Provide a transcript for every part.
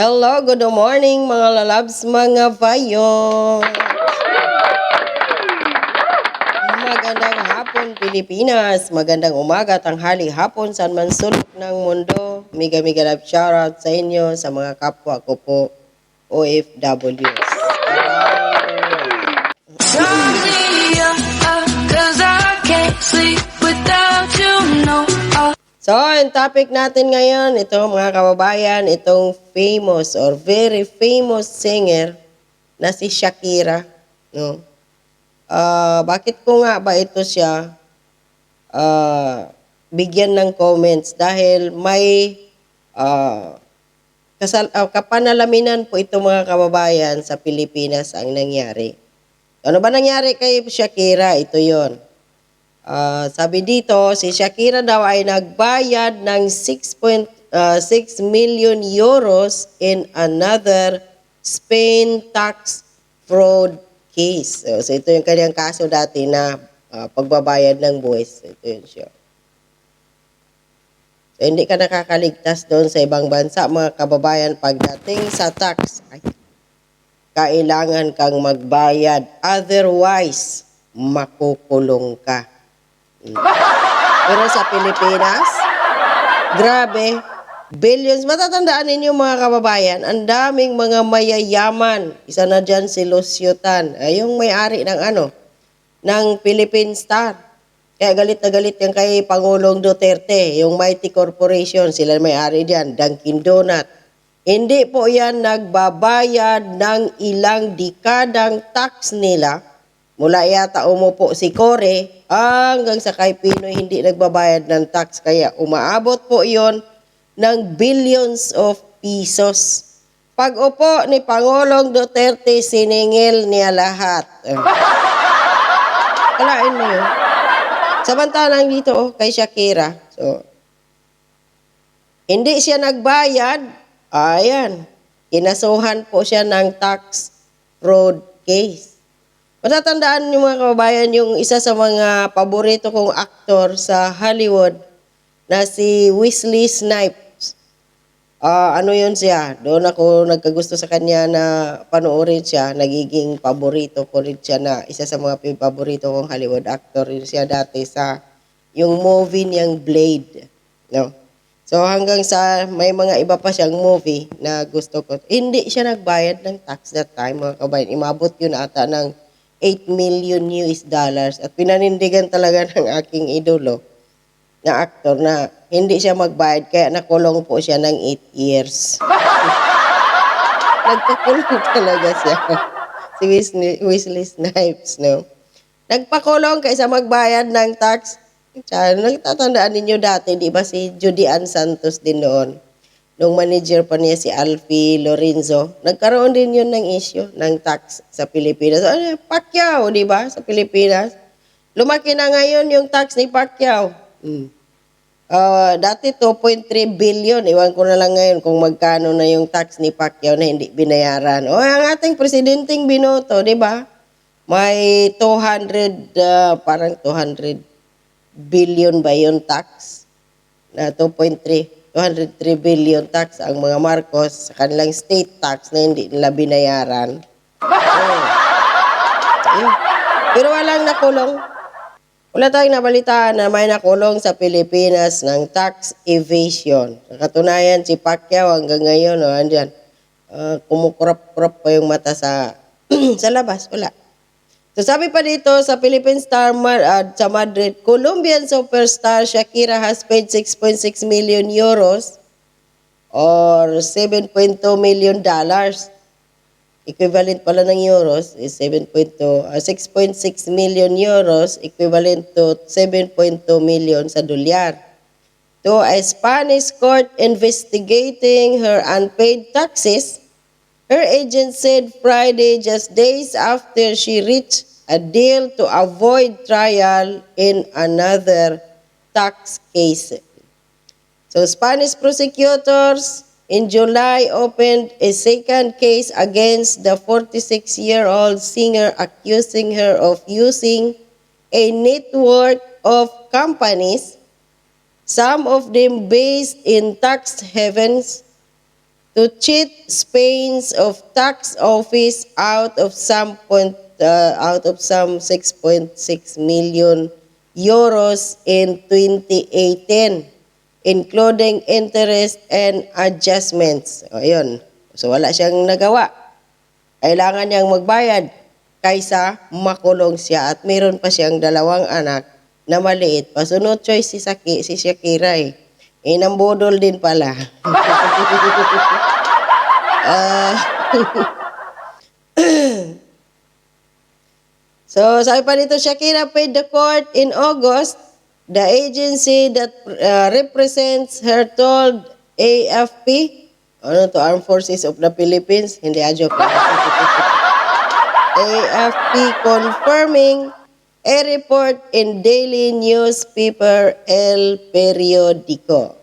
Hello, good morning mga lalabs, mga bayo. Magandang hapon Pilipinas, magandang umaga, tanghali, hapon, saan man sulok ng mundo. Miga miga love shoutout sa inyo, sa mga kapwa ko po, OFWs. Up, cause I can't sleep without you, no. Uh, So, ang topic natin ngayon, ito mga kababayan, itong famous or very famous singer na si Shakira. No? Ah, bakit ko nga ba ito siya ah, bigyan ng comments? Dahil may ah, kasal, ah, kapanalaminan po ito mga kababayan sa Pilipinas ang nangyari. Ano ba nangyari kay Shakira? Ito yon. Ah, sabi dito, si Shakira daw ay nagbayad ng 6.6 million euros in another Spain tax fraud case. So, so ito yung kanyang kaso dati na ah, pagbabayad ng buwis. Ito yun siya. So, hindi ka nakakaligtas doon sa ibang bansa, mga kababayan, pagdating sa tax. Ay, kailangan kang magbayad. Otherwise, makukulong ka. Pero sa Pilipinas, grabe, billions. Matatandaan ninyo mga kababayan, ang daming mga mayayaman. Isa na dyan si Lucio Tan, ay, yung may-ari ng ano, ng Philippine Star. Kaya galit na galit yan kay Pangulong Duterte, yung Mighty Corporation, sila may-ari diyan, Dunkin Donut. Hindi po yan nagbabayad ng ilang dekadang tax nila. Mula yata umupo si Kore hanggang sa kay Pinoy hindi nagbabayad ng tax. Kaya umaabot po yon ng billions of pesos. Pag upo ni Pangulong Duterte, siningil niya lahat. Eh. Kalain mo yun. Samantalang dito, oh, kay Shakira. So, hindi siya nagbayad. Ayan. Kinasuhan po siya ng tax fraud case. Matatandaan niyo mga kababayan yung isa sa mga paborito kong aktor sa Hollywood na si Wesley Snipes. Ah, ano yun siya? Doon ako nagkagusto sa kanya na panoorin siya. Nagiging paborito ko rin siya na isa sa mga paborito kong Hollywood actor rin siya dati sa yung movie niyang Blade. No? So hanggang sa may mga iba pa siyang movie na gusto ko. Hindi siya nagbayad ng tax that time mga kabayan. Imabot yun ata ng 8 million US dollars at pinanindigan talaga ng aking idolo na aktor na hindi siya magbayad kaya nakulong po siya ng 8 years. Nagpakulong talaga siya. si Wesley Snipes, no? Nagpakulong kaysa magbayad ng tax. Tsaka, nagtatandaan ninyo dati, di ba si Judy Ann Santos din noon? Nung manager pa niya si Alfie Lorenzo, nagkaroon din yun ng issue ng tax sa Pilipinas. Ano, Pacquiao, di ba, sa Pilipinas? Lumaki na ngayon yung tax ni Pacquiao. Hmm. Ah, dati 2.3 billion. Iwan ko na lang ngayon kung magkano na yung tax ni Pacquiao na hindi binayaran. O, ang ating presidenteng binoto, di ba? May 200, ah, parang 200 billion ba yung tax? Na 2.3, 203 billion tax ang mga Marcos sa kanilang state tax na hindi nila binayaran. Oh. Eh, Pero walang nakulong. Wala tayong nabalitaan na may nakulong sa Pilipinas ng tax evasion. Sa katunayan, si Pacquiao hanggang ngayon, oh, andyan, uh, kumukurap-kurap pa yung mata sa, sa labas. Wala. So sabi pa dito sa Philippine Star Mar- ah, sa Madrid, Colombian superstar Shakira has paid 6.6 million euros or 7.2 million dollars. Equivalent pala ng euros is 7.2 ah, 6.6 million euros equivalent to 7.2 million sa dolyar. To a Spanish court investigating her unpaid taxes Her agent said Friday, just days after she reached a deal to avoid trial in another tax case. So Spanish prosecutors in July opened a second case against the 46-year-old singer accusing her of using a network of companies, some of them based in tax havens, to cheat Spain's of tax office out of some point uh, out of some 6.6 million euros in 2018 including interest and adjustments. O, yun. So, wala siyang nagawa. Kailangan niyang magbayad kaysa makulong siya at meron pa siyang dalawang anak na maliit. Pasunod choice si, Saki, si Shakira eh. Inambudol din pala. Ah. so, sabi pa dito, Shakira paid the court in August. The agency that uh, represents her told AFP, ano to, Armed Forces of the Philippines, hindi a joke. AFP confirming a report in daily newspaper El Periodico.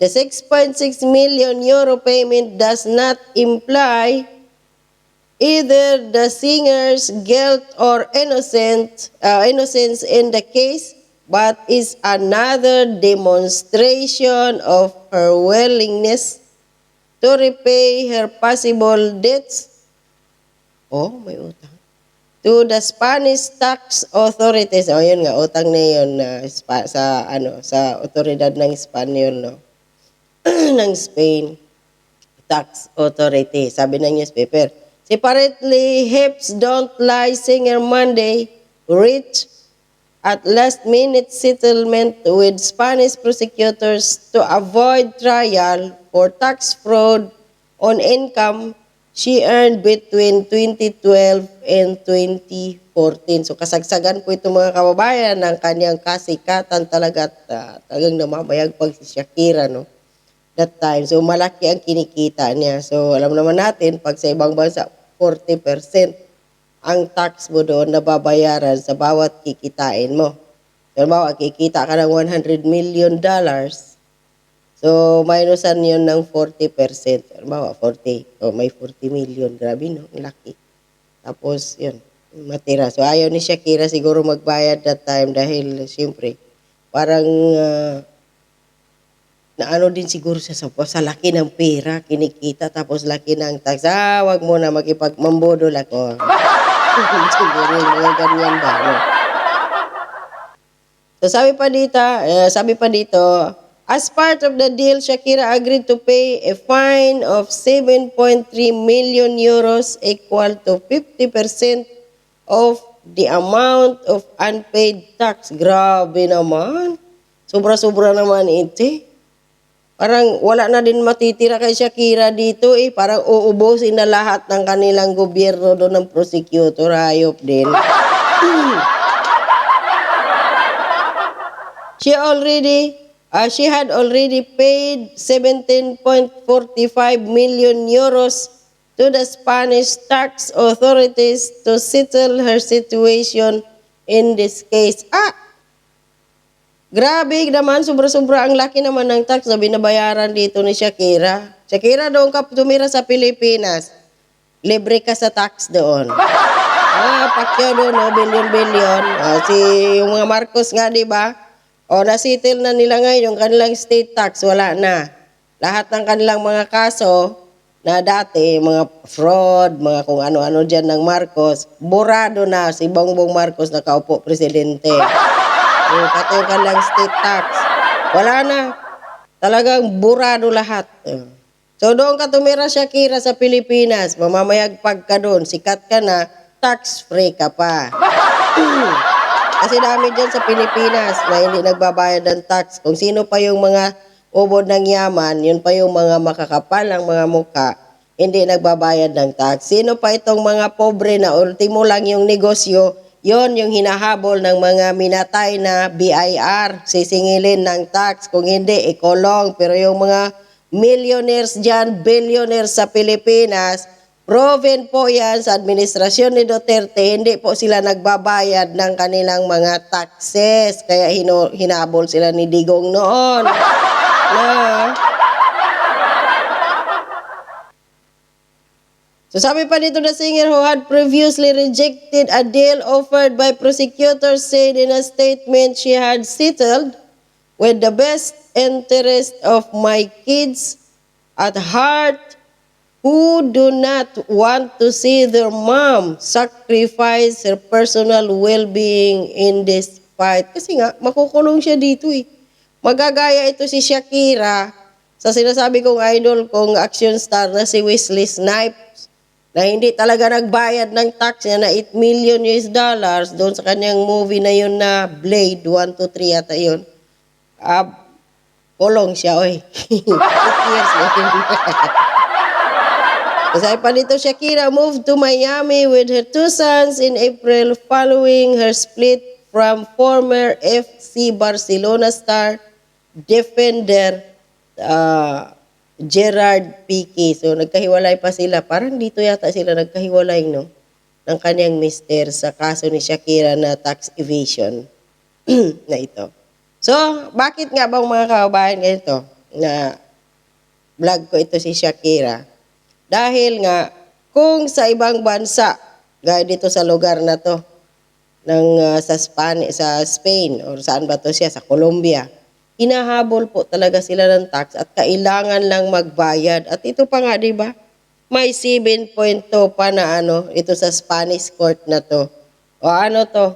The 6.6 million euro payment does not imply either the singer's guilt or innocent, uh, innocence in the case, but is another demonstration of her willingness to repay her possible debts. Oh, may utang. To the Spanish tax authorities. Oh, yun nga, utang na yun spa- sa, ano, sa otoridad ng Espanyol, no? ng Spain tax authority. Sabi ng newspaper, separately, Hips Don't Lie Singer Monday reached at last-minute settlement with Spanish prosecutors to avoid trial for tax fraud on income she earned between 2012 and 2014. So kasagsagan po itong mga kababayan ng kanyang kasikatan talaga at ah, talagang namamayag pag si Shakira, no? that time. So, malaki ang kinikita niya. So, alam naman natin, pag sa ibang bansa, 40% ang tax mo doon na babayaran sa bawat kikitain mo. So, halimbawa, kikita ka ng 100 million dollars. So, minusan yun ng 40%. Halimbawa, 40. O, may 40 million. Grabe, no? Ang laki. Tapos, yun, matira. So, ayaw ni Shakira siguro magbayad that time dahil, siyempre, parang ah, na ano din siguro sa, sa laki ng pera, kinikita, tapos laki ng tax. Ah, wag mo na makipagmambodol ako. siguro yung mga ganyan ba, no? So sabi pa dito, eh, sabi pa dito, as part of the deal, Shakira agreed to pay a fine of 7.3 million euros equal to 50% of the amount of unpaid tax. Grabe naman. Sobra-sobra naman ito. Parang wala na din matitira kay Shakira dito eh. Parang uubusin na lahat ng kanilang gobyerno doon ng prosecutor. Hayop din. She already, uh, she had already paid 17.45 million euros to the Spanish tax authorities to settle her situation in this case. Ah! Grabe naman, sobra-sobra ang laki naman ng tax na binabayaran dito ni Shakira. Shakira, doon ka tumira sa Pilipinas. Libre ka sa tax doon. Ah, Pacquiao doon, no? billion-billion. Ah, si yung mga Marcos nga, di ba? O, nasitil na nila ngayon yung kanilang state tax, wala na. Lahat ng kanilang mga kaso na dati, mga fraud, mga kung ano-ano dyan ng Marcos, burado na si Bongbong Marcos na kaupo presidente. O, pati yung kanilang state tax. Wala na. Talagang burado lahat. Eh. So doon ka tumira Shakira sa Pilipinas, mamamayagpag ka doon, sikat ka na, tax-free ka pa. Kasi dami dyan sa Pilipinas na hindi nagbabayad ng tax. Kung sino pa yung mga ubod ng yaman, yun pa yung mga makakapal ang mga muka, hindi nagbabayad ng tax. Sino pa itong mga pobre na ultimo lang yung negosyo, yon yung hinahabol ng mga minatay na BIR, sisingilin ng tax. Kung hindi, ikolong. Pero yung mga millionaires dyan, billionaires sa Pilipinas, proven po yan sa administrasyon ni Duterte, hindi po sila nagbabayad ng kanilang mga taxes. Kaya hino, hinabol sila ni Digong noon. Na, So sabi pa dito the singer who had previously rejected a deal offered by prosecutors said in a statement she had settled with the best interest of my kids at heart who do not want to see their mom sacrifice her personal well-being in this fight. Kasi nga, makukulong siya dito eh. Magagaya ito si Shakira sa sinasabi kong idol kong action star na si Wesley Snipes na hindi talaga nagbayad ng tax niya na 8 million US dollars doon sa kanyang movie na yun na Blade 1, 2, 3 yata yun. Ah, kulong siya, oy. 8 years na yun. Kasay pa dito, Shakira moved to Miami with her two sons in April following her split from former FC Barcelona star defender uh, Gerard Piqué. So, nagkahiwalay pa sila. Parang dito yata sila nagkahiwalay, no? Ng kanyang mister sa kaso ni Shakira na tax evasion na ito. So, bakit nga bang mga kababayan ganito na vlog ko ito si Shakira? Dahil nga, kung sa ibang bansa, gaya dito sa lugar na to, ng, ah, sa, Span sa Spain, or saan ba to siya, sa Colombia, hinahabol po talaga sila ng tax at kailangan lang magbayad. At ito pa nga, di ba? May 7.2 pa na ano, ito sa Spanish court na to. O ano to?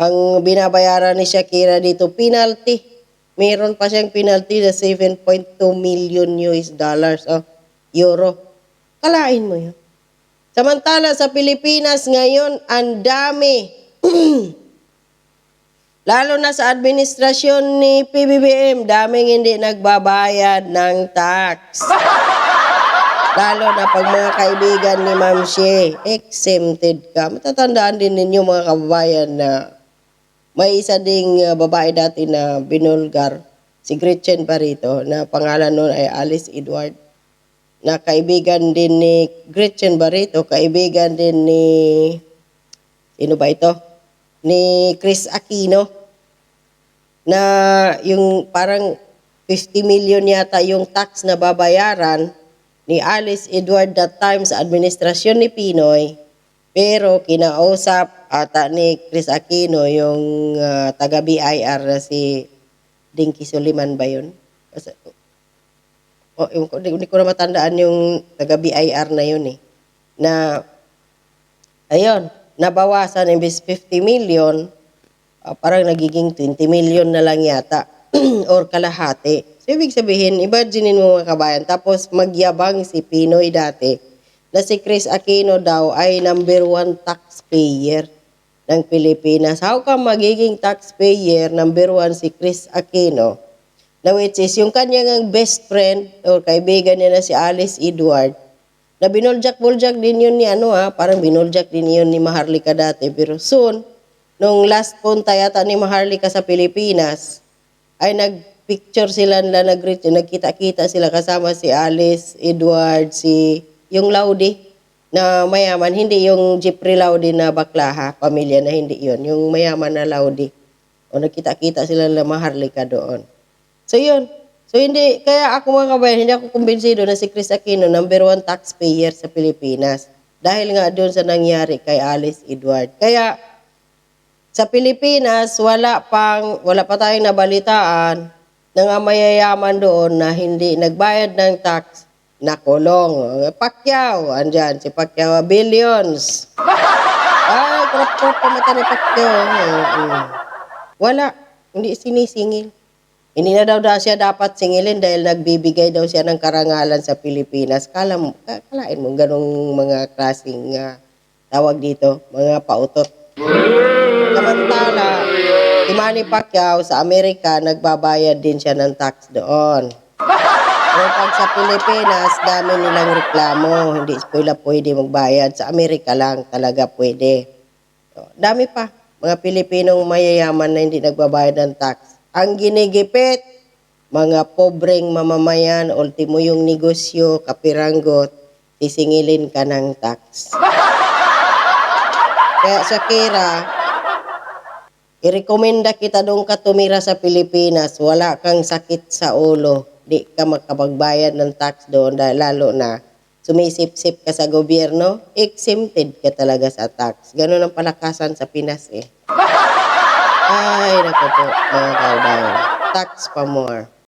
Ang binabayaran ni Shakira dito, penalty. Meron pa siyang penalty na 7.2 million US dollars. O, euro. Kalain mo yun. Samantala sa Pilipinas ngayon, ang dami. Lalo na sa administrasyon ni PBBM, daming hindi nagbabayad ng tax. Lalo na pag mga kaibigan ni Ma'am Shea, exempted ka. Matatandaan din ninyo mga kababayan na may isa ding uh, babae dati na binulgar, si Gretchen Barito, na pangalan noon ay Alice Edward na kaibigan din ni Gretchen Barreto, kaibigan din ni sino ba ito? Ni Chris Aquino na yung parang 50 million yata yung tax na babayaran ni Alice Edward that time sa administrasyon ni Pinoy pero kinausap ata ni Chris Aquino yung ah, taga BIR na si Dinky Suliman ba yun? Kasi- o, yung, hindi, ko na matandaan yung taga-BIR na yun eh. Na, ayun, nabawasan imbes 50 million, ah, parang nagiging 20 million na lang yata. or kalahati. So, ibig sabihin, imagine mo mga kabayan, tapos magyabang si Pinoy dati, na si Chris Aquino daw ay number one taxpayer ng Pilipinas. How come magiging taxpayer, number one si Chris Aquino, na which is yung kanyang best friend or kaibigan niya na si Alice Edward, na binuljak-buljak din yun ni ano ha, parang binuljak din yun ni Maharlika dati. Pero soon, nung last punta yata ni Maharlika sa Pilipinas, ay nagpicture sila nila nag nagkita-kita sila kasama si Alice, Edward, si yung Laudi na mayaman, hindi yung Jeffrey Laudi na bakla ha, pamilya na hindi yon yung mayaman na Laudi. O nagkita-kita sila nila Maharlika doon. So yun. So hindi, kaya ako mga kabayan, hindi ako kumbinsido na si Chris Aquino number one taxpayer sa Pilipinas. Dahil nga doon sa nangyari kay Alice Edward. Kaya sa Pilipinas, wala pang wala pa tayong nabalitaan na nga mayayaman doon na hindi nagbayad ng tax na kulong. Pacquiao, andyan, si Pacquiao, billions. Ay, krap-krap pa mata ni Pacquiao. Mm, mm. Wala, hindi sinisingil. Hindi na daw, daw siya dapat singilin dahil nagbibigay daw siya ng karangalan sa Pilipinas. Kala mo, ka- kalain mo ganong mga klaseng ah, tawag dito, mga pautot. Samantala, si Manny Pacquiao sa Amerika, nagbabayad din siya ng tax doon. Pero pag sa Pilipinas, dami nilang reklamo. Hindi sila pwede magbayad. Sa Amerika lang talaga pwede. So, dami pa. Mga Pilipinong mayayaman na hindi nagbabayad ng tax. Ang ginigipit, mga pobreng mamamayan, ultimo yung negosyo, kapiranggot, sisingilin ka ng tax. Kaya Shakira, irekomenda kita doon ka tumira sa Pilipinas, wala kang sakit sa ulo, di ka makapagbayad ng tax doon dahil lalo na sumisip-sip ka sa gobyerno, exempted ka talaga sa tax. Ganun ang palakasan sa Pinas eh. Ay, naku po, mga kaubayan. Tax pa more.